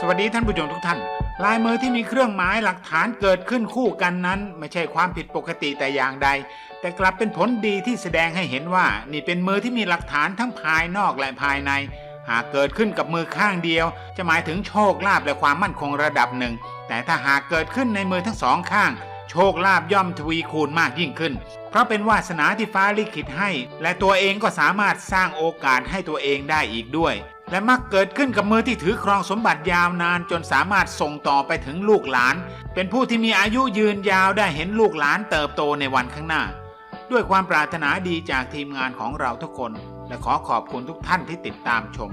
สวัสดีท่านผู้ชมทุกท่าน ลายมือที่มีเครื่องหมายหลักฐานเกิดขึ้นคู่กันนั้น ไม่ใช่ความผิดปกติแต่อย่างใด แต่กลับเป็นผลดีที่แสดงให้เห็นว่า นี่เป็นมือที่มีหลักฐานทั้งภายนอกและภายใน หากเกิดขึ้นกับมือข้างเดียว จะหมายถึงโชคลาภและความมั่นคงระดับหนึ่ง แต่ถ้าหากเกิดขึ้นในมือทั้งสองข้าง โชคลาภย่อมทวีคูณมากยิ่งขึ้น เพราะเป็นวาสนาที่ฟ้าลิขิตให้ และตัวเองก็สามารถสร้างโอกาสให้ตัวเองได้อีกด้วย และมักเกิดขึ้นกับมือที่ถือครองสมบัติยาวนานจนสามารถส่งต่อไปถึงลูกหลาน เป็นผู้ที่มีอายุยืนยาวได้เห็นลูกหลานเติบโตในวันข้างหน้า ด้วยความปรารถนาดีจากทีมงานของเราทุกคน และขอขอบคุณทุกท่านที่ติดตามชม